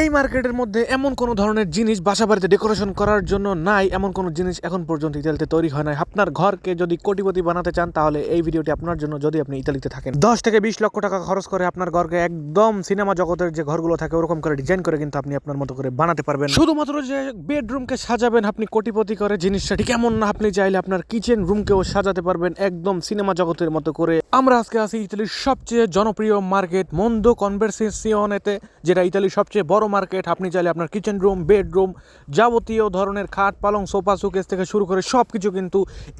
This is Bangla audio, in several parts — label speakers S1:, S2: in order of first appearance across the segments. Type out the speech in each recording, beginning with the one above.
S1: এই মার্কেটের মধ্যে এমন কোনো ধরনের জিনিস বাসা বাড়িতে ডেকোরেশন করার জন্য নাই, এমন কোনো জিনিস এখন পর্যন্ত ইতালিতে তৈরি হয় নাই। আপনার ঘরকে যদি কোটিপতি বানাতে চান, তাহলে এই ভিডিওটি আপনার জন্য যদি আপনি ইতালিতে থাকেন। দশ থেকে বিশ লক্ষ টাকা খরচ করে আপনার ঘরকে একদম সিনেমা জগতের যে ঘরগুলো থাকে, ওরকম করে ডিজাইন করে কিন্তু আপনি আপনার মতো করে বানাতে পারবেন। শুধুমাত্র যে বেডরুমকে সাজাবেন, আপনি কোটিপতি করে জিনিসটা, ঠিক এমন না, আপনি চাইলে আপনার কিচেন রুমকেও সাজাতে পারবেন একদম সিনেমা জগতের মতো করে। আমরা আজকে আছি ইতালির সবচেয়ে জনপ্রিয় মার্কেট মন্দো কনভারসেশনেতে যেটা ইতালির সবচেয়ে বড় মার্কেট, আপনি চাইলে আপনার কিচেন রুম বেডরুম যাবতীয় ধরনের খাট, পালং, সোফা সুকেস থেকে শুরু করে সব কিছু কিন্তু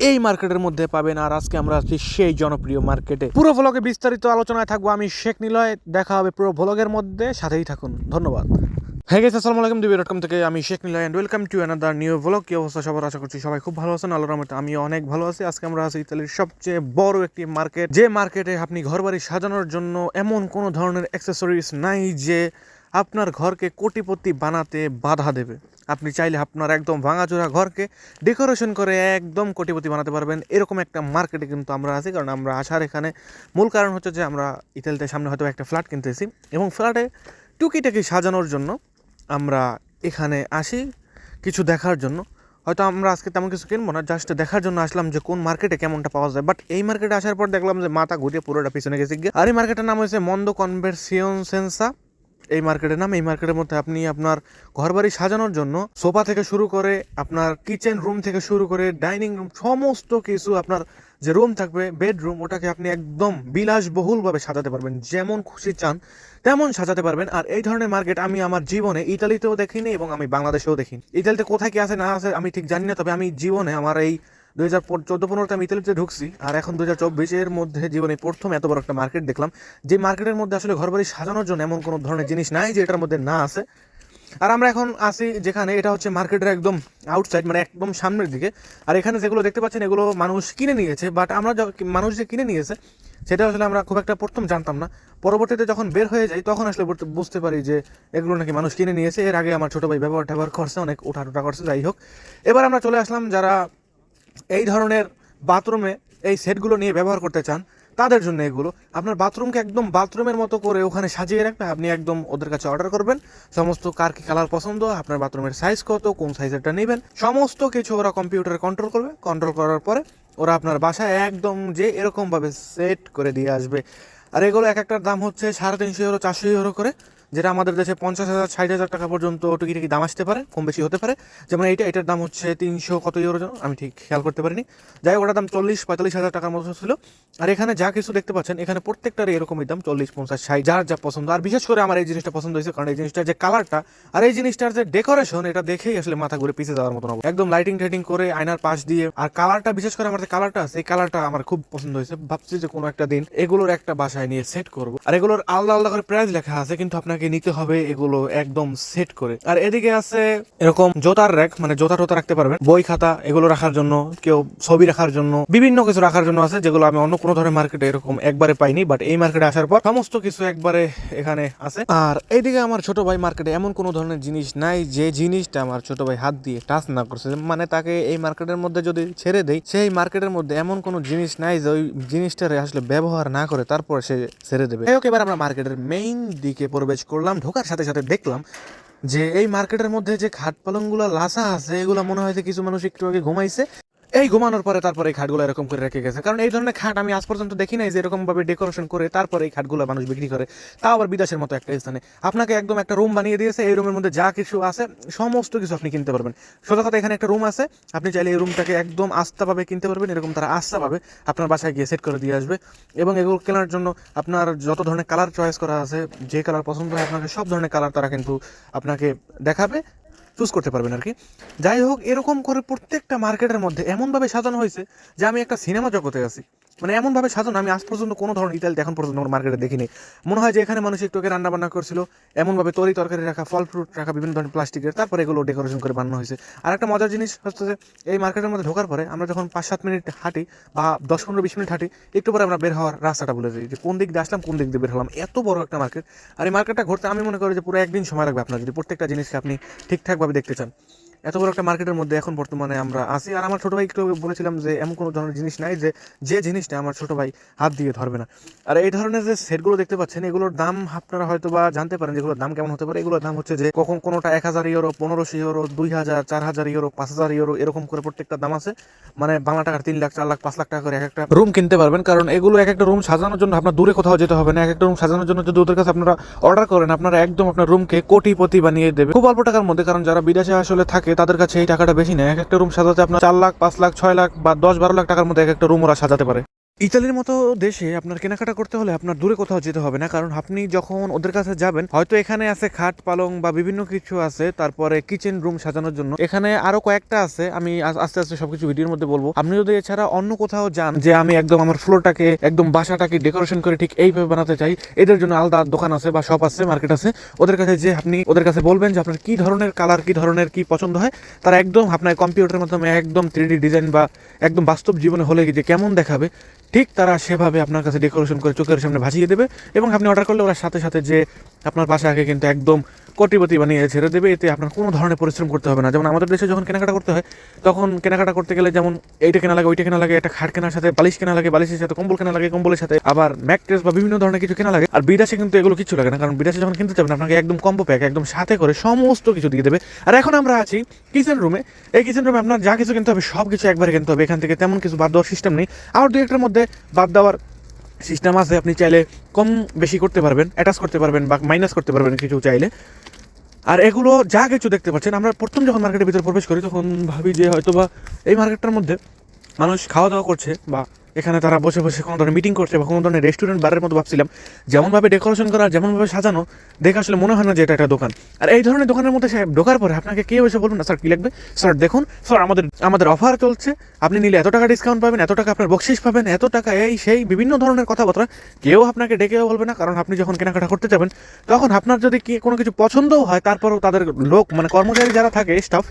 S1: এই মার্কেটের মধ্যে পাবেন। আর আজকে আমরা আছি সেই জনপ্রিয় মার্কেটে। পুরো ভ্লগে বিস্তারিত আলোচনায় থাকব আমি শেখ নিলয়। দেখা হবে পুরো ভ্লগের মধ্যে। সাথেই থাকুন। ধন্যবাদ। হ্যাঁ গেছে আসসালামু আলাইকুম। দিবি ডট থেকে আমি Sheikh Niloy and welcome to another new vlog কি অবস্থা সবার? আশা করছি সবাই খুব ভালো আছেন। আল্লাহর রহমতে আমি অনেক ভালো আছি। আজকে আমরা আছি ইতালির সবচেয়ে বড় একটি মার্কেট। যে মার্কেটে আপনি ঘরবাড়ি সাজানোর জন্য এমন কোনো ধরনের অ্যাক্সেসরিজ নাই যে আপনার ঘরকে কোটিপতি বানাতে বাধা দেবে। আপনি চাইলে আপনার একদম ভাঙাচোরা ঘরকে ডেকোরেশন করে একদম কোটিপতি বানাতে পারবেন। এরকম একটা মার্কেটে কিন্তু আমরা আছি, কারণ আমরা আসার এখানে মূল কারণ হচ্ছে যে আমরা ইতালিতে সামনে হয়তো একটা ফ্ল্যাট কিনতেছি এবং ফ্ল্যাটে টুকিটাকি সাজানোর জন্য আমরা এখানে আসি কিছু দেখার জন্য। হয়তো আমরা আজকে তেমন কিছু কিনবো না জাস্ট দেখার জন্য আসলাম যে কোন মার্কেটে কেমনটা পাওয়া যায়। বাট এই মার্কেটে আসার পর দেখলাম যে মাথা ঘুরিয়ে পুরোটা পিছনে গেছে গিয়ে। আর এই মার্কেটের নাম হয়েছে মন্দ কনভার্সিয়ন সেন্সা এই মার্কেটের নাম, এই মার্কেটের মধ্যে আপনি আপনার ঘরবাড়ি সাজানোর জন্য সোফা থেকে শুরু করে আপনার কিচেন রুম থেকে শুরু করে ডাইনিং রুম সমস্ত কিছু আপনার যে রুম থাকবে বেডরুম ওটাকে আপনি একদম বিলাসবহুলভাবে সাজাতে পারবেন। যেমন খুশি চান, তেমন সাজাতে পারবেন। আর এই ধরনের মার্কেট আমি আমার জীবনে ইতালিতেও দেখিনি এবং আমি বাংলাদেশেও দেখিনি। ইতালিতে কোথায় কি আছে না আছে আমি ঠিক জানি না, তবে আমি জীবনে আমার এই দুই হাজার চোদ্দ পনেরোতে আমি ইতালিতে ঢুকছি, আর এখন দু হাজার চব্বিশের মধ্যে জীবনে প্রথম এত বড় একটা মার্কেট দেখলাম, যে মার্কেটের মধ্যে আসলে ঘরবাড়ি সাজানোর জন্য এমন কোনো ধরনের জিনিস নাই যে এটার মধ্যে না আছে। আর আমরা এখন আসি যেখানে এটা হচ্ছে মার্কেটের একদম আউটসাইড মানে একদম সামনের দিকে। আর এখানে যেগুলো দেখতে পাচ্ছেন, এগুলো মানুষ কিনে নিয়েছে বাট আমরা মানুষ যে কিনে নিয়েছে, সেটা আসলে আমরা খুব একটা প্রথম জানতাম না। পরবর্তীতে যখন বের হয়ে যাই, তখন আসলে বুঝতে- বুঝতে পারি যে এগুলো নাকি মানুষ কিনে নিয়েছে। এর আগে আমার ছোটো ভাই ব্যবহার ট্যাবহার করছে, অনেক ওঠা টোটা করছে, যাই হোক। এবার আমরা চলে আসলাম যারা এই ধরনের বাথরুমে এই সেটগুলো নিয়ে ব্যবহার করতে চান, তাদের জন্য এগুলো। আপনার বাথরুমকে একদম বাথরুমের মতো করে ওখানে সাজিয়ে রাখবে, আপনি একদম ওদের কাছে অর্ডার করবেন। সমস্ত কার কি কালার পছন্দ, আপনার বাথরুমের সাইজ কত, কোন সাইজেরটা নেবেন। সমস্ত কিছু ওরা কম্পিউটারে কন্ট্রোল করবে। কন্ট্রোল করার পরে ওরা আপনার বাসায় একদম যে এরকমভাবে সেট করে দিয়ে আসবে। আর এগুলো এক একটার দাম হচ্ছে সাড়ে তিনশো ইউরো চারশো ইউরো করে। যেটা আমাদের দেশে পঞ্চাশ হাজার, ষাট হাজার টাকা পর্যন্ত টুকিটাকি দাম আসতে পারে, কম বেশি হতে পারে। যেমন এইটা, এটার দাম হচ্ছে তিনশো কত ইউরো আমি ঠিক খেয়াল করতে পারিনি। যাই ওটার দাম চল্লিশ, পঁয়তাল্লিশ হাজার টাকার মতো ছিল। আর এখানে যা কিছু দেখতে পাচ্ছেন, এখানে প্রত্যেকটার এরকমই দাম, চল্লিশ, পঞ্চাশ, ষাট, যার যা পছন্দ। আর বিশেষ করে আমার এই জিনিসটা পছন্দ হয়েছে, কারণ এই জিনিসটার যে কালারটা আর এই জিনিসটার যে ডেকোরেশন এটা দেখেই আসলে মাথা ঘুরে পিছিয়ে যাওয়ার মতো একদম লাইটিং টাইটিং করে আয়নার পাশ দিয়ে, আর কালারটা বিশেষ করে আমার যে কালারটা আছে, এই কালারটা আমার খুব পছন্দ হয়েছে। ভাবছি যে কোনো একটা দিন এগুলোর একটা বাসায় নিয়ে সেট করব। আর এগুলোর আলাদা আলাদা করে প্রাইস লেখা আছে, কিন্তু আপনাকে নিতে হবে এগুলো একদম সেট করে। আর এদিকে আছে এরকম জোতার র্যাক মানে জোতা টোতা রাখতে পারবেন, বই খাতা, এগুলো রাখার জন্য, কেউ ছবি রাখার জন্য, বিভিন্ন কিছু রাখার জন্য আছে, যেগুলো আমি অন্য কোনো ধরনের মার্কেটে এরকম একবারে পাইনি বাট এই মার্কেটে আসার পর সমস্ত কিছু একবারে এখানে আছে। আর এইদিকে আমার ছোট ভাই মার্কেটে এমন কোনো ধরনের জিনিস নাই, যে জিনিসটা আমার ছোট ভাই হাত দিয়ে টাচ না করছে। মানে তাকে এই মার্কেটের মধ্যে যদি ছেড়ে দেই, সেই মার্কেটের মধ্যে এমন কোনো জিনিস নাই যে ওই জিনিসটারে আসলে ব্যবহার না করে তারপর সে ছেড়ে দেবে। এবার আমরা মার্কেটের মেইন দিকে প্রবেশ করলাম, ঢোকার সাথে সাথে দেখলাম যে এই মার্কেটের মধ্যে যে খাট পালংগুলো লাসা আছে, এগুলো মনে হয় যে কিছু মানুষ একটু আগে ঘুমাইছে। এই ঘুমানোর পরে তারপরে এই খাটগুলো এরকম করে রেখে গেছে। কারণ এই ধরনের খাট আমি আজ পর্যন্ত দেখি নাই যে এরকম ভাবে ডেকোরেশন করে তারপরে এই খাটগুলো মানুষ বিক্রি করে। তাও আবার বিদেশের মতো একটা স্থানে। আপনাকে একদম একটা রুম বানিয়ে দিয়েছে, এই রুমের মধ্যে যা কিছু আছে, সমস্ত কিছু আপনি কিনতে পারবেন। সোজা কথা এখানে একটা রুম আছে, আপনি চাইলে এই রুমটাকে একদম আস্থাভাবে কিনতে পারবেন, এরকম তারা আস্থাভাবে আপনার বাসায় গিয়ে সেট করে দিয়ে আসবে। এবং এগুলো কেনার জন্য আপনার যত ধরনের কালার চয়েস করা আছে, যে কালার পছন্দ হয় আপনাকে, সব ধরনের কালার তারা কিন্তু আপনাকে দেখাবে। চুজ করতে পারবেন আর কি যাই হোক, এরকম করে প্রত্যেকটা মার্কেটের মধ্যে এমনভাবে সাজানো হয়েছে যে আমি একটা সিনেমা জগতে আছি। মানে এমনভাবে সাজানো, আমি আজ পর্যন্ত কোনো ধরনের ইতালিতে এখন পর্যন্ত মার্কেটে দেখিনি। মনে হয় যে এখানে মানুষ একটু আগে রান্না বান্না করছিল, এমনভাবে তরি তরকারি রাখা, ফল ফ্রুট রাখা, বিভিন্ন ধরনের প্লাস্টিকের তারপরে এগুলো ডেকোরেশন করে বানানো হয়েছে। আর একটা মজার জিনিস হচ্ছে যে, এই মার্কেটের মধ্যে ঢোকার পরে আমরা যখন পাঁচ সাত মিনিট হাঁটি বা দশ পনেরো বিশ মিনিট হাঁটি, একটু পরে আমরা বের হওয়ার রাস্তাটা বলে দিই যে, কোন দিক দিয়ে আসলাম, কোন দিক দিয়ে বের হলাম। এত বড় একটা মার্কেট আর এই মার্কেটটা ঘুরতে আমি মনে করি যে পুরো একদিন সময় লাগবে আপনার, যদি প্রত্যেকটা জিনিসকে আপনি ঠিকঠাকভাবে দেখতে চান। এত বড় একটা মার্কেটের মধ্যে এখন বর্তমানে আমরা আছি। আর আমার ছোট ভাই একটু বলেছিলাম যে, এমন কোনো ধরনের জিনিস নাই যে যে জিনিসটা আমার ছোট ভাই হাত দিয়ে ধরবে না। আর এই ধরনের যে সেটগুলো দেখতে পাচ্ছেন, এগুলোর দাম আপনারা হয়তো বা জানতে পারেন যেগুলোর দাম কেমন হতে পারে। এগুলোর দাম হচ্ছে যে, কখন কোনোটা এক হাজার ইউরো পনেরোশো ইউরো দুই হাজার, চার হাজার ইউরো পাঁচ হাজার ইউরো এরকম করে প্রত্যেকটা দাম আছে। মানে বাংলা টাকার তিন লাখ, চার লাখ, পাঁচ লাখ টাকা করে এক একটা রুম কিনতে পারবেন। কারণ এগুলো এক একটা রুম সাজানোর জন্য আপনার দূরে কোথাও যেতে হবে না। এক একটা রুম সাজানোর জন্য যদি ওদের কাছে আপনারা অর্ডার করেন, আপনারা একদম আপনার রুমকে কোটিপতি বানিয়ে দেবে। খুব অল্প টাকার মধ্যে, কারণ যারা বিদেশে আসলে থাকে তাদের কাছে এই টাকাটা বেশি নেয়? এক একটা রুম সাজাতে আপনার চার লাখ, পাঁচ লাখ, ছয় লাখ বা দশ বারো লাখ টাকার মধ্যে এক একটা রুম ওরা সাজাতে পারে। ইতালির মতো দেশে আপনার কেনাকাটা করতে হলে আপনার দূরে কোথাও যেতে হবে না, কারণ আপনি যখন ওদের কাছে যাবেন, হয়তো এখানে আছে খাট, পালং বা বিভিন্ন কিছু আছে, তারপরে কিচেন রুম সাজানোর জন্য। এখানে আরও কয়েকটা আছে, আমি আস্তে আস্তে সবকিছু ভিডিওর মধ্যে বলব। আপনি যদি এছাড়া অন্য কোথাও যান, যে আমি একদম আমার ফ্লোরটাকে একদম বাসাটাকে ডেকোরেশন করে ঠিক এইভাবে বানাতে চাই, এদের জন্য আলাদা দোকান আছে বা শপ আছে মার্কেট আছে। ওদের কাছে যে আপনি, ওদের কাছে বলবেন যে আপনার কি ধরনের কালার কি ধরনের, কি পছন্দ হয়, তারা একদম আপনার কম্পিউটারের মাধ্যমে একদম থ্রি ডিজাইন বা একদম বাস্তব জীবনে হলে যে কেমন দেখাবে ঠিক তারা সেভাবে আপনার কাছে ডেকোরেশন করে চোখের সামনে ভাসিয়ে দেবে এবং আপনি অর্ডার করলে ওরা সাথে সাথে যে আপনার বাসাকে কিন্তু একদম কোটিপতি বানিয়ে ছেড়ে দেবে, এতে আপনার কোনো ধরনের পরিশ্রম করতে হবে না। যেমন আমাদের দেশে যখন কেনাকাটা করতে হয়, তখন কেনাকাটা করতে গেলে যেমন এইটা কেনা লাগে, ওইটা কেনা লাগে, একটা খাট কেনার সাথে, বালিশ কেনা লাগে, বালিশের সাথে, কম্বল কেনা লাগে, কম্বলের সাথে, আবার ম্যাট্রেস বা বিভিন্ন ধরনের কিছু কেনা লাগে। আর বিদেশে কিন্তু এগুলো কিছু লাগে না, কারণ বিদেশে যখন কিনতে যাবেন, আপনাকে একদম কম্বো প্যাক একদম সাথে করে সমস্ত কিছু দিয়ে দেবে। আর এখন আমরা আছি কিচেন রুমে এই কিচেন রুমে আপনার যা কিছু কিনতে হবে সব কিছু একবারে কিনতে হবে। এখান থেকে তেমন কিছু বাদ দেওয়ার সিস্টেম নেই। আর দু একটার মধ্যে বাদ দেওয়ার সিস্টেম আছে, আপনি চাইলে কম বেশি করতে পারবেন অ্যাটাচ করতে পারবেন বা মাইনাস করতে পারবেন কিছু চাইলে। আর এগুলো যা কিছু দেখতে পাচ্ছেন, আমরা প্রথম যখন মার্কেটের ভিতরে প্রবেশ করি, তখন ভাবি যে হয়তো বা এই মার্কেটটার মধ্যে মানুষ খাওয়া দাওয়া করছে বা এখানে তারা বসে বসে কোনো ধরনের মিটিং করছে বা কোনো ধরনের রেস্টুরেন্ট বারের মতো ভাবছিলাম। যেমনভাবে ডেকোরেশন করা, যেমনভাবে সাজানো, দেখে আসলে মনে হয় না যে এটা একটা দোকান। আর এই ধরনের দোকানের মধ্যে ঢোকার পরে আপনাকে কেউ এসে বলবেন না, স্যার, কী লাগবে? স্যার, দেখুন, স্যার, আমাদের আমাদের অফার চলছে। আপনি নিলে এত টাকা ডিসকাউন্ট পাবেন, এত টাকা আপনার বকশিস পাবেন, এত টাকা এই, সেই, বিভিন্ন ধরনের কথাবার্তা। কেউ আপনাকে ডেকেও বলবে না, কারণ আপনি যখন কেনাকাটা করতে যাবেন, তখন আপনার যদি কি, কোনো কিছু পছন্দও হয়, তারপরেও তাদের লোক মানে কর্মচারী যারা থাকে স্টাফ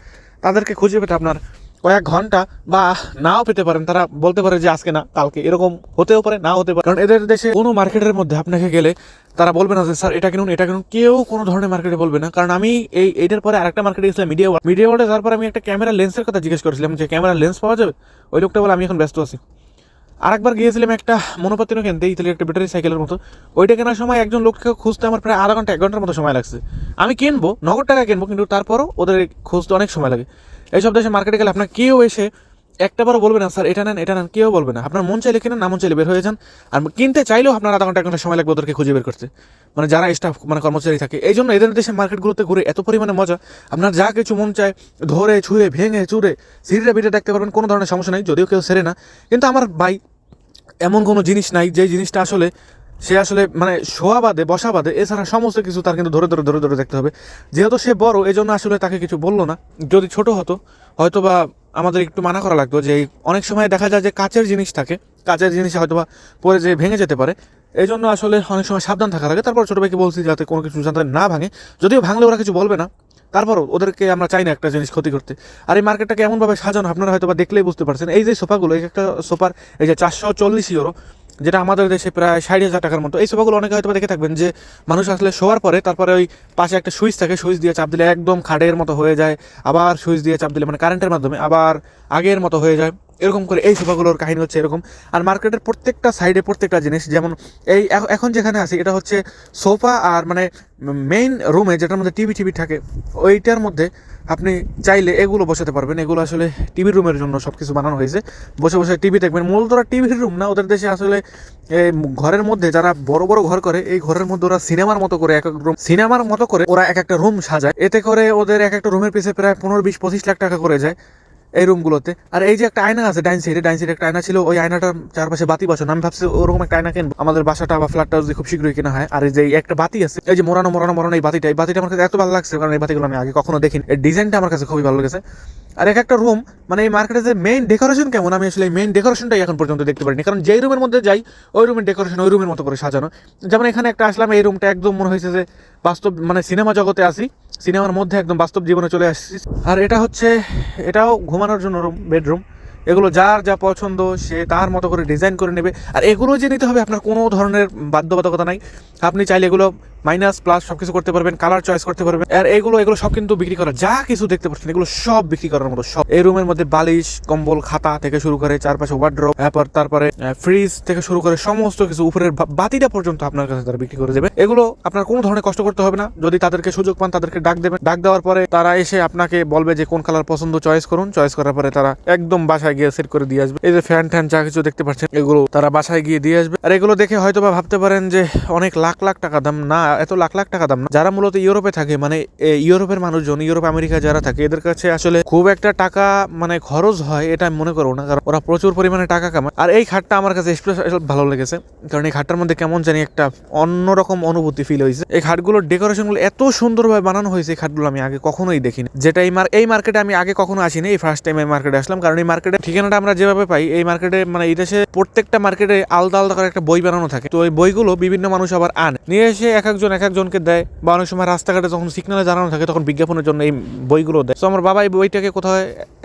S1: তাদেরকে খুঁজে পেতে আপনার কয়েক ঘণ্টা বা নাও পেতে পারেন। তারা বলতে পারে যে আজকে না, কালকে। এরকম হতেও পারে, নাও হতে পারে। কারণ এদের দেশে কোনো মার্কেটের মধ্যে আপনাকে গেলে তারা বলবে না যে, স্যার, এটা কিনুন এটা কিনুন। কেউ কোনো ধরনের মার্কেটে বলবে না। কারণ আমি এই, এইটার পরে আরেকটা মার্কেটে গেছিলাম মিডিয়া ওয়ার্ল্ড মিডিয়া ওয়ার্ল্ডে যাওয়ার পর আমি একটা ক্যামেরা লেন্সের কথা জিজ্ঞেস করেছিলাম যে, ক্যামেরা লেন্স পাওয়া যাবে? ওই লোকটা বলে, আমি এখন ব্যস্ত আছি। আরেকবার গিয়েছিলাম একটা মনোপাতিনও কিনতে ইতালির একটা ব্যাটারি সাইকেলের মতো। ওইটা কেনার সময় একজন লোককে খুঁজতে আমার প্রায় আধা ঘণ্টা, এক ঘণ্টার মতো সময় লাগছে। আমি কিনবো, নগদ টাকা কিনবো, কিন্তু তারপরও ওদের খুঁজতে অনেক সময় লাগে। এইসব দেশে মার্কেটে গেলে আপনার কেউ এসে একটাবারও বলবে না, স্যার, এটা নেন এটা নেন। কেউ বলবে না। আপনার মন চাইলে কিনেন, না মন চাইলে বের হয়ে যান। আর কিনতে চাইলেও আপনার আধা ঘণ্টা ঘণ্টা সময় লাগবে ওদেরকে খুঁজে বের করতে। মানে যারা স্টাফ মানে কর্মচারী থাকে। এই জন্য এদের দেশে মার্কেটগুলোতে ঘুরে এত পরিমাণে মজা। আপনার যা কিছু মন চায়, ধরে ছুঁড়ে ভেঙে, চুরে, সিঁড়িটা ভিড়ে দেখতে পারবেন, কোনো ধরনের সমস্যা নেই, যদিও কেউ সেরে না। কিন্তু আমার ভাই, এমন কোনো জিনিস নাই যে জিনিসটা আসলে সে আসলে মানে শোয়া বাদে বসা বাদে এছাড়া সমস্ত কিছু তার কিন্তু ধরে ধরে ধরে ধরে দেখতে হবে। যেহেতু সে বড় এই জন্য আসলে তাকে কিছু বলল না। যদি ছোট হতো হয়তো বা আমাদের একটু মানা করা লাগতো যে, অনেক সময় দেখা যায় যে, কাচের জিনিস থাকে কাচের জিনিস হয়তো বা পরে যে ভেঙে যেতে পারে। এই জন্য আসলে অনেক সময় সাবধান থাকা লাগে। তারপর ছোটো ভাইকে বলছি যাতে কোনো কিছু যাতে না ভাঙে। যদিও ভাঙলে ওরা কিছু বলবে না। তারপরও ওদেরকে আমরা চাই না একটা জিনিস ক্ষতি করতে। আর এই মার্কেটটাকে এমনভাবে সাজানো, আপনারা হয়তো বা দেখলেই বুঝতে পারছেন। এই যে সোফাগুলো, এই একটা সোফার, এই যে চারশো চল্লিশ ইউরো যেটা আমাদের দেশে প্রায় ষাট হাজার টাকার মতো। এই সোফাগুলো অনেকে হয়তো দেখে থাকবেন যে মানুষ আসলে শোয়ার পরে তারপরে ওই পাশে একটা সুইচ থাকে, সুইচ দিয়ে চাপ দিলে একদম খাটের মতো হয়ে যায়, আবার সুইচ দিয়ে চাপ দিলে মানে কারেন্টের মাধ্যমে আবার আগের মতো হয়ে যায়। এরকম করে এই সোফাগুলোর কাহিনী হচ্ছে এরকম। আর মার্কেটের প্রত্যেকটা সাইডে প্রত্যেকটা জিনিস, যেমন এই এখন যেখানে আছি, এটা হচ্ছে সোফা আর মানে মেইন রুমে যেটার মধ্যে টিভি টিভি থাকে, ওইটার মধ্যে আপনি চাইলে এগুলো বসাতে পারবেন। এগুলো আসলে টিভির রুমের জন্য সব কিছু বানানো হয়েছে। বসে বসে টিভি দেখবেন। মূলত টিভির রুম না, ওদের দেশে আসলে ঘরের মধ্যে যারা বড় বড় ঘর করে, এই ঘরের মধ্যে ওরা সিনেমার মতো করে, এক এক রুম সিনেমার মতো করে ওরা এক একটা রুম সাজায়। এতে করে ওদের এক একটা রুমের পিছিয়ে প্রায় পনেরো, বিশ, পঁচিশ লাখ টাকা করে যায়। এই রুমগুলোতে আর এই যে একটা আয়না আছে ডাইন সাইডে ডাইন সাইডে একটা আয়না ছিল, ওই আয়নাটার চারপাশে বাতি বসানো। আমি ভাবছি ওরকম একটা আয়না কিনবো। আমাদের বাসাটা বা ফ্ল্যাটটা যদি খুব শীঘ্রই কেনা হয়। আর এই যে একটা বাতি আছে, এই যে মোড়ানো মোড়ানো মোড়ানো এই বাতিটা এই বাতিটা আমার কাছে এত ভালো লাগছে। কারণ এই বাতিগুলো আমি আগে কখনো দেখিনি। এই ডিজাইনটা আমার কাছে খুবই ভালো লেগেছে। আর এক একটা রুম মানে এই মার্কেটে যে মেইন ডেকোরেশন কেমন, আমি আসলে এই মেইন ডেকোরেশনটাই এখন পর্যন্ত দেখতে পারিনি। কারণ যেই রুমের মধ্যে যাই, ওই রুমের ডেকোরেশন ওই রুমের মতো করে সাজানো। যেমন এখানে একটা আসলাম, এই রুমটা একদম মনে হয়েছে যে বাস্তব মানে সিনেমা জগতে আসি, সিনেমার মধ্যে একদম বাস্তব জীবনে চলে আসছি। আর এটা হচ্ছে, এটাও ঘুমানোর জন্য রুম বেডরুম এগুলো যার যা পছন্দ, সে তার মতো করে ডিজাইন করে নেবে। আর এগুলো যে নিতে হবে, আপনার কোনো ধরনের বাধ্যবাধকতা নাই। আপনি চাইলে এগুলো মাইনাস প্লাস সবকিছু করতে পারবেন কালার চয়েস করতে পারবেন। আর এগুলো এগুলো সব কিন্তু বিক্রি করা যা কিছু দেখতে পাচ্ছেন, এগুলো সব বিক্রি করার মতো, সব। এই রুমের মধ্যে বালিশ, কম্বল, খাতা থেকে শুরু করে, চারপাশে ওয়ার্ড্রপ তারপর, তারপরে ফ্রিজ থেকে শুরু করে সমস্ত কিছু উপরের বাতিটা পর্যন্ত আপনার কাছে তারা বিক্রি করে দেবে। এগুলো আপনার কোনো ধরনের কষ্ট করতে হবে না। যদি তাদেরকে সুযোগ পান, তাদেরকে ডাক দেবেন। ডাক দেওয়ার পরে তারা এসে আপনাকে বলবে যে, কোন কালার পছন্দ চয়েস করুন। চয়েস করার পরে তারা একদম বাসায় গিয়ে সেট করে দিয়ে আসবে। এই যে ফ্যান ট্যান যা কিছু দেখতে পাচ্ছেন, এগুলো তারা বাসায় গিয়ে দিয়ে আসবে। আর এগুলো দেখে হয়তো বা ভাবতে পারেন যে, অনেক লাখ লাখ টাকা দাম। না এত লাখ লাখ টাকা দাম না। যারা মূলত ইউরোপে থাকে মানে ইউরোপের মানুষজন, ইউরোপ, আমেরিকা যারা থাকে, এদের কাছে আসলে খুব একটা টাকা মানে খরচ হয়, এটা আমি মনে করব না, কারণ ওরা প্রচুর পরিমাণে টাকা কামায়। আর এই খাটটা আমার কাছে স্পেশাল ভালো লেগেছে, কারণ এই খাটটার মধ্যে কেমন জানি একটা অন্যরকম অনুভূতি ফিল হয়েছে। এই খাটগুলোর ডেকোরেশনগুলো এত সুন্দরভাবে বানানো হয়েছে, এই খাটগুলো আমি আগে কখনোই দেখিনি। যেটা এই এই মার্কেটে আমি আগে কখনো আসিনি, এই ফার্স্ট টাইম এই মার্কেটে আসলাম, কারণ এই মার্কেটে ঠিকানাটা আমরা যেভাবে পাই, এই মার্কেটে মানে এই দেশে প্রত্যেকটা মার্কেটে আলাদা আলাদা করে একটা বই বানানো থাকে। তো এই বইগুলো বিভিন্ন মানুষ আবার আনে। নিয়ে এসে এক একজন এক একজনকে দেয় বা অনেক সময় রাস্তাঘাটে যখন সিগনালে জানানো থাকে তখন বিজ্ঞাপনের জন্য এই বইগুলো দেয়। তো আমার বাবা এই বইটাকে কোথাও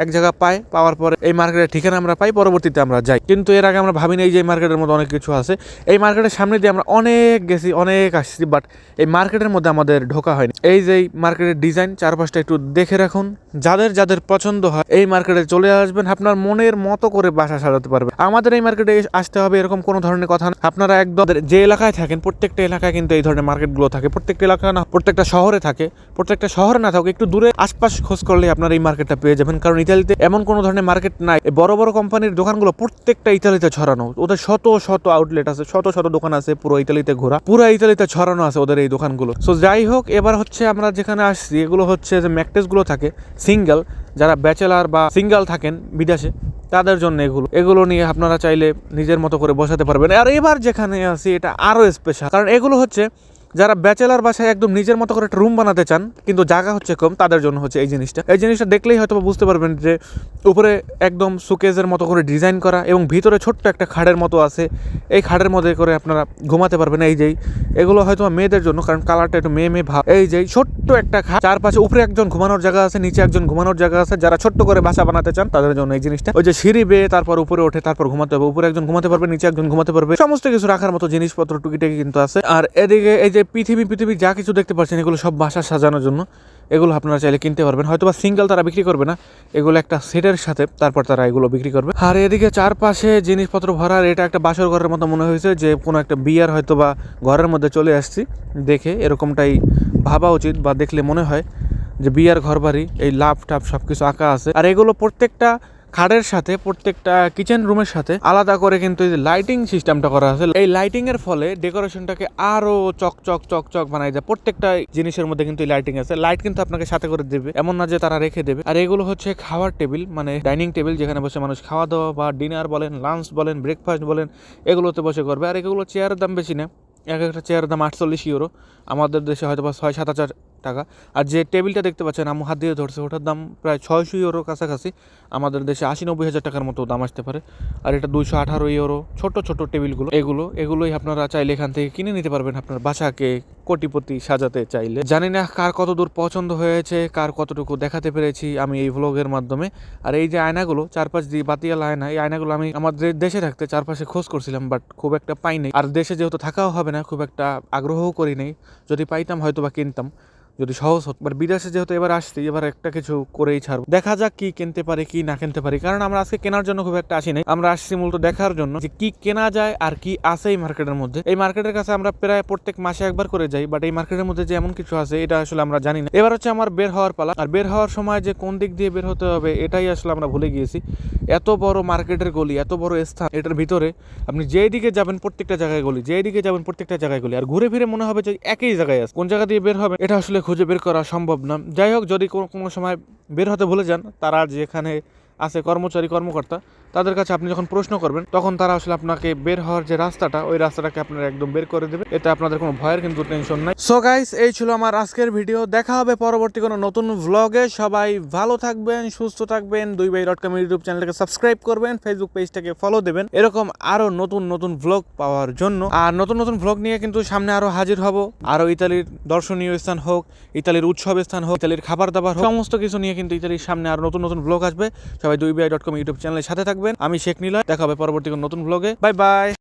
S1: এক জায়গা পায়, পাওয়ার পরে এই মার্কেটের ঠিকানা আমরা পাই, পরবর্তীতে আমরা যাই। কিন্তু এর আগে আমরা ভাবিনি এই যে মার্কেটের মধ্যে অনেক কিছু আছে। এই মার্কেটের সামনে দিয়ে আমরা অনেক গেছি, অনেক আসছি বাট এই মার্কেটের মধ্যে আমাদের ঢোকা হয়নি। এই যে মার্কেটের ডিজাইন চারপাশটা একটু দেখে রাখুন। যাদের যাদের পছন্দ হয়, এই মার্কেটে চলে আসবেন, আপনার মনের মতো করে বাসা সাজাতে পারবেন। আমাদের এই মার্কেটে আসতে হবে এরকম কোনো ধরনের কথা না। আপনারা একদম যে এলাকায় থাকেন, প্রত্যেকটা এলাকায় কিন্তু এই ধরনের মার্কেটগুলো থাকে, প্রত্যেকটা এলাকা না, প্রত্যেকটা শহরে থাকে, প্রত্যেকটা শহরে না থাকুক একটু দূরে আশপাশ খোঁজ করলে আপনারা এই মার্কেটটা পেয়ে যাবেন। কারণ ইতালিতে এমন কোনো ধরনের মার্কেট নাই। বড় বড় কোম্পানির দোকানগুলো প্রত্যেকটা ইতালিতে ছড়ানো। ওদের শত শত আউটলেট আছে, শত শত দোকান আছে পুরো ইতালিতে ঘোরা, পুরো ইতালিতে ছড়ানো আছে ওদের এই দোকানগুলো। সো যাই হোক, এবার হচ্ছে আমরা যেখানে আসছি, এগুলো হচ্ছে যে ম্যাকটেসগুলো থাকে সিঙ্গেল যারা ব্যাচেলার বা সিঙ্গেল থাকেন বিদেশে, তাদের জন্য এগুলো। এগুলো নিয়ে আপনারা চাইলে নিজের মতো করে বসাতে পারবেন। আর এবার যেখানে আছি, এটা আরও স্পেশাল কারণ এগুলো হচ্ছে যারা ব্যাচেলার বাসায় একদম নিজের মতো করে একটা রুম বানাতে চান, কিন্তু জায়গা হচ্ছে কম, তাদের জন্য হচ্ছে এই জিনিসটা। এই জিনিসটা দেখলেই হয়তো বুঝতে পারবেন যে উপরে একদম সুকেজের মতো করে ডিজাইন করা এবং ভিতরে ছোট্ট একটা খাড়ের মতো আছে। এই খাড়ের মধ্যে করে আপনারা ঘুমাতে পারবেন এই যেই। এগুলো হয়তো মেয়েদের জন্য, কারণ কালারটা একটু মেয়ে মেয়ে ভাব। এই যে ছোট্ট একটা খাট চারপাশে উপরে একজন ঘুমানোর জায়গা আছে, নিচে একজন ঘুমানোর জায়গা আছে। যারা ছোট্ট করে বাসা বানাতে চান, তাদের জন্য এই জিনিসটা। ওই যে সিঁড়ি বেয়ে তারপর উপরে ওঠে, তারপর ঘুমাতে হবে। উপরে একজন ঘুমাতে পারবে, নিচে একজন ঘুমাতে পারবে। সমস্ত কিছু রাখার মতো জিনিসপত্র টুকিটাকি কিন্তু আছে। আর এদিকে এই যে পৃথিবী পৃথিবী যা কিছু দেখতে পাচ্ছেন, এগুলো সব বাসা সাজানোর জন্য। এগুলো আপনারা চাইলে কিনতে পারবেন। হয়তো বা সিঙ্গেল তারা বিক্রি করবে না। এগুলো একটা সেটের সাথে তারপর তারা এগুলো বিক্রি করবে। আর এদিকে চারপাশে জিনিসপত্র ভরার, এটা একটা বাসর ঘরের মতো মনে হয়েছে যে কোনো একটা বিয়ার হয়তো বা ঘরের মধ্যে চলে আসছি। দেখে এরকমটাই ভাবা উচিত বা দেখলে মনে হয় যে বিয়ার ঘর বাড়ি এই লাভ টাপ সব কিছু আঁকা আছে। আর এগুলো প্রত্যেকটা খাটের সাথে, প্রত্যেকটা কিচেন রুমের সাথে আলাদা করে কিন্তু এই যে লাইটিং সিস্টেমটা করা আছে। এই লাইটিং এর ফলে ডেকোরেশনটাকে আরও চকচক চকচক বানাই যায় প্রত্যেকটা জিনিসের মধ্যে কিন্তু লাইটিং আছে। লাইট কিন্তু আপনাকে সাথে করে দেবে। এমন না যে তারা রেখে দেবে। আর এগুলো হচ্ছে খাওয়ার টেবিল মানে ডাইনিং টেবিল যেখানে বসে মানুষ খাওয়া দাওয়া বা ডিনার বলেন লাঞ্চ বলেন ব্রেকফাস্ট বলেন, এগুলোতে বসে করবে। আর এগুলো চেয়ারের দাম বেশি না। এক একটা চেয়ারের দাম আটচল্লিশ ইউরো আমাদের দেশে হয়তো বা ছয়, সাত হাজার টাকা। আর যে টেবিলটা দেখতে পাচ্ছেন আমু হাত দিয়ে ধরছে, ওটার দাম প্রায় ছয়শো ইউরো কাছাকাছি। আমাদের দেশে আশি নব্বই হাজার টাকার মতো দাম আসতে পারে। আর এটা দুইশো আঠারো ইউরো, ছোট ছোট টেবিলগুলো। এগুলো, এগুলোই আপনারা চাইলে এখান থেকে কিনে নিতে পারবেন আপনার বাসাকে কোটিপতি সাজাতে চাইলে। জানি না কার কত দূর পছন্দ হয়েছে, কার কতটুকু দেখাতে পেরেছি আমি এই ভ্লগের মাধ্যমে। আর এই যে আয়নাগুলো, চারপাশ দিয়ে বাতিয়াল আয়না, এই আয়নাগুলো আমি আমাদের দেশে থাকতে চারপাশে খোঁজ করছিলাম বাট খুব একটা পাইনি আর দেশে যেহেতু থাকাও হবে না, খুব একটা আগ্রহও করি নাই। যদি পাইতাম হয়তো বা কিনতাম। যদি সহজ হতো বাট বিদেশে যেহেতু এবার আসছি, এবার একটা কিছু করেই ছাড়বো। দেখা যাক কি কিনতে পারি, কি না কিনতে পারি। কারণ আমরা আজকে কেনার জন্য খুব একটা আসি নাই। আমরা আসছি মূলত দেখার জন্য যে কি কেনা যায় আর কি আছে এই মার্কেটের মধ্যে। এই মার্কেটের কাছে আমরা প্রায় প্রত্যেক মাসে একবার করে যাই বাট এই মার্কেটের মধ্যে যে এমন কিছু আছে, এটা আসলে আমরা জানি না। এবার হচ্ছে আমার বের হওয়ার পালা। আর বের হওয়ার সময় যে কোন দিক দিয়ে বের হতে হবে, এটাই আসলে আমরা ভুলে গিয়েছি। এত বড় মার্কেটের গলি, এত বড় স্থান, এটার ভিতরে আপনি যেই দিকে যাবেন প্রত্যেকটা জায়গায় গলি, যেই দিকে যাবেন প্রত্যেকটা জায়গায় গলি, আর ঘুরে ফিরে মনে হবে যে একই জায়গায় আছে। কোন জায়গা দিয়ে বের হবে, এটা আসলে খুঁজে বের করা সম্ভব না। যাই হোক, যদি কোনো কোনো সময় বের হতে ভুলে যান, তারা যেখানে আছে কর্মচারী, কর্মকর্তা তাদের কাছে আপনি যখন প্রশ্ন করবেন, তখন তারা আসলে আপনাকে বের হওয়ার যে রাস্তাটা, ওই রাস্তাটাকে আপনার একদম বের করে দেবে এটা আপনাদের কোনো ভয়ের কিন্তু টেনশন নাই। সো গাইস এই ছিল আমার আজকের ভিডিও দেখা হবে পরবর্তী কোনো নতুন ভ্লগে সবাই ভালো থাকবেন, সুস্থ থাকবেন। দুই বাই ডট কম ইউটিউব চ্যানেলটাকে সাবস্ক্রাইব করবেন ফেসবুক পেজটাকে ফলো দেবেন। এরকম আরও নতুন নতুন ভ্লগ পাওয়ার জন্য। আর নতুন নতুন ভ্লগ নিয়ে কিন্তু সামনে আরও হাজির হব। আরও ইতালির দর্শনীয় স্থান হোক, ইতালির উৎসব স্থান হোক, ইতালির খাবার দাবার হোক, সমস্ত কিছু নিয়ে কিন্তু ইতালির সামনে আরও নতুন নতুন ভ্লগ আসবে। সবাই দুই বাই ডট কম ইউটিউব চ্যানেলের সাথে থাকবেন। আমি শেখ নিলয় দেখা হবে পরবর্তী নতুন ব্লগে বাই বাই